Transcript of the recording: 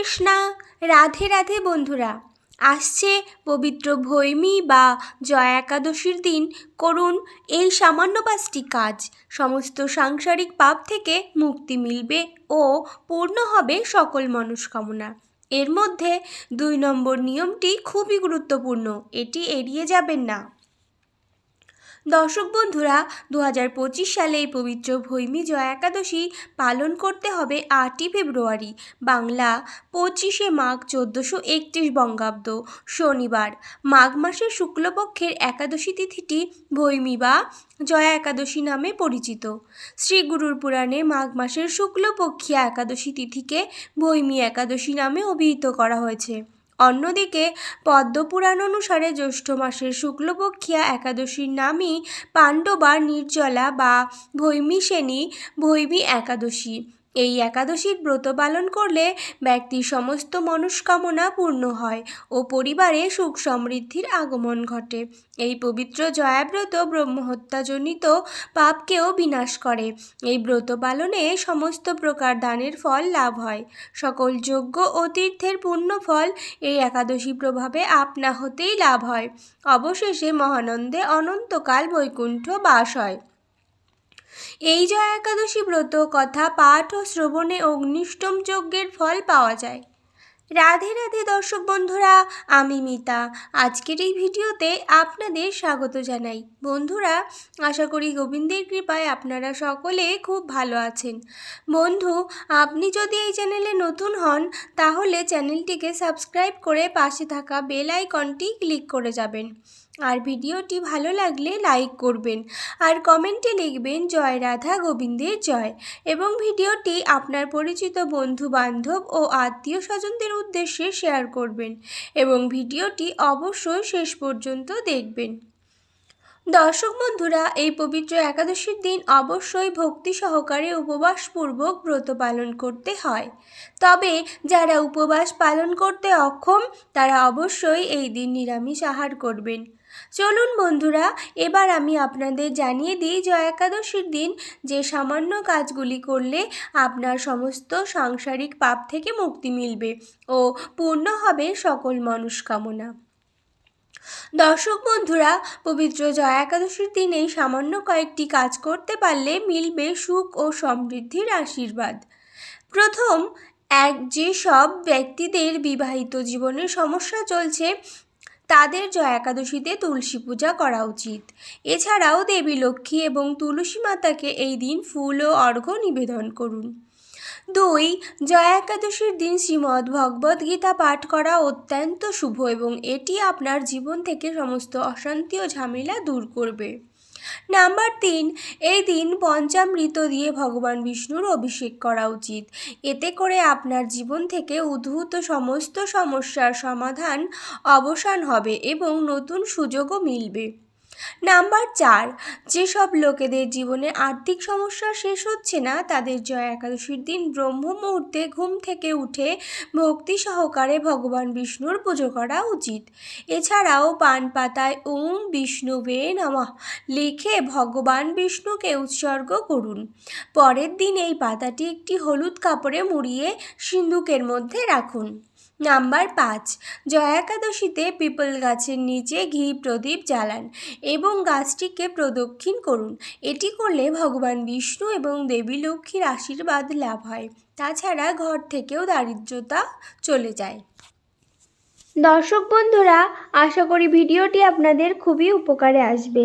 কৃষ্ণা রাধে রাধে বন্ধুরা, আসছে পবিত্র ভৈমী বা জয়া একাদশীর দিন। করুন এই সামান্য পাঁচটি কাজ। সমস্ত সাংসারিক পাপ থেকে মুক্তি মিলবে ও পূর্ণ হবে সকল মনস্কামনা। এর মধ্যে দুই নম্বর নিয়মটি খুবই গুরুত্বপূর্ণ। এটি এড়িয়ে যাবেন না। দর্শক বন্ধুরা দু হাজার পঁচিশ সালে এই পবিত্র ভৈমী জয়া একাদশী পালন করতে হবে আটই ফেব্রুয়ারি, বাংলা পঁচিশে মাঘ চোদ্দোশো একত্রিশ বঙ্গাব্দ, শনিবার। মাঘ মাসের শুক্লপক্ষের একাদশী তিথিটি ভৈমী বা জয়া একাদশী নামে পরিচিত। শ্রী গুরুর পুরাণে মাঘ মাসের শুক্লপক্ষিয়া একাদশী তিথিকে ভৈমী একাদশী নামে অভিহিত করা হয়েছে। অন্যদিকে পদ্মপুরাণ অনুসারে জ্যৈষ্ঠ মাসের শুক্লপক্ষিয়া একাদশীর নামই পাণ্ডবা নির্জলা বা ভৈমিসেনী ভৈমী একাদশী। এই একাদশীর ব্রত পালন করলে ব্যক্তির সমস্ত মনস্কামনা পূর্ণ হয় ও পরিবারে সুখ সমৃদ্ধির আগমন ঘটে। এই পবিত্র জয়াব্রত ব্রহ্মহত্যাজনিত পাপকেও বিনাশ করে। এই ব্রত পালনে সমস্ত প্রকার দানের ফল লাভ হয়। সকল যোগ্য ও তীর্থের পূর্ণ ফল এই একাদশী প্রভাবে আপনা হতেই লাভ হয়। অবশেষে মহানন্দে অনন্তকাল বৈকুণ্ঠ বাস হয়। এই জয়া একাদশী ব্রত কথা পাঠ ও শ্রবণে অগ্নিষ্টম যজ্ঞের ফল পাওয়া যায়। রাধে রাধে দর্শক বন্ধুরা, আমি মিতা। আজকের এই ভিডিওতে আপনাদের স্বাগত জানাই। বন্ধুরা, আশা করি গোবিন্দের কৃপায় আপনারা সকলে খুব ভালো আছেন। বন্ধু, আপনি যদি এই চ্যানেলে নতুন হন, তাহলে চ্যানেলটিকে সাবস্ক্রাইব করে পাশে থাকা বেল আইকনটি ক্লিক করে যাবেন। আর ভিডিওটি ভালো লাগলে লাইক করবেন আর কমেন্টে লিখবেন জয় রাধা গোবিন্দের জয়। এবং ভিডিওটি আপনার পরিচিত বন্ধু বান্ধব ও আত্মীয় স্বজনদের উদ্দেশ্যে শেয়ার করবেন এবং ভিডিওটি অবশ্যই শেষ পর্যন্ত দেখবেন। দর্শক বন্ধুরা, এই পবিত্র একাদশীর দিন অবশ্যই ভক্তি সহকারে উপবাসপূর্বক ব্রত পালন করতে হয়। তবে যারা উপবাস পালন করতে অক্ষম, তারা অবশ্যই এই দিন নিরামিষ আহার করবেন। চলুন বন্ধুরা, এবার আমি আপনাদের জানিয়ে দিই জয় একাদশীর দিন যে সামান্য কাজগুলি করলে আপনার সমস্ত সাংসারিক পাপ থেকে মুক্তি মিলবে ও পূর্ণ হবে সকল মনস্কামনা। দর্শক বন্ধুরা, পবিত্র জয়া একাদশীর দিনে সামান্য কয়েকটি কাজ করতে পারলে মিলবে সুখ ও সমৃদ্ধির আশীর্বাদ। প্রথম, এক যেসব ব্যক্তিদের বিবাহিত জীবনের সমস্যা চলছে, তাদের জয়া একাদশীতে তুলসী পূজা করা উচিত। এছাড়াও দেবী লক্ষ্মী এবং তুলসী মাতাকে এই দিন ফুল ও অর্ঘ্য নিবেদন করুন। দুই, জয়া একাদশীর দিন শ্রীমদ্ ভগবদ গীতা পাঠ করা অত্যন্ত শুভ এবং এটি আপনার জীবন থেকে সমস্ত অশান্তি ও ঝামেলা দূর করবে। নাম্বার তিন, এই দিন পঞ্চামৃত দিয়ে ভগবান বিষ্ণুর অভিষেক করা উচিত। এতে করে আপনার জীবন থেকে উদ্ভূত সমস্ত সমস্যার সমাধান অবসান হবে এবং নতুন সুযোগও মিলবে। নাম্বার চার, যেসব লোকেদের জীবনে আর্থিক সমস্যা শেষ হচ্ছে না, তাদের জয় একাদশীর দিন ব্রহ্ম মুহূর্তে ঘুম থেকে উঠে ভক্তি সহকারে ভগবান বিষ্ণুর পুজো করা উচিত। এছাড়াও পান পাতায় ওম বিষ্ণুবে নমঃ লিখে ভগবান বিষ্ণুকে উৎসর্গ করুন। পরের দিন এই পাতাটি একটি হলুদ কাপড়ে মুড়িয়ে সিন্ধুকের মধ্যে রাখুন। নাম্বার পাঁচ, জয়া একাদশীতে পিপল গাছের নিচে ঘি প্রদীপ জ্বালান এবং গাছটিকে প্রদক্ষিণ করুন। এটি করলে ভগবান বিষ্ণু এবং দেবী লক্ষ্মীর আশীর্বাদ লাভ হয়। তাছাড়া ঘর থেকেও দারিদ্রতা চলে যায়। দর্শক বন্ধুরা, আশা করি ভিডিওটি আপনাদের খুবই উপকারে আসবে।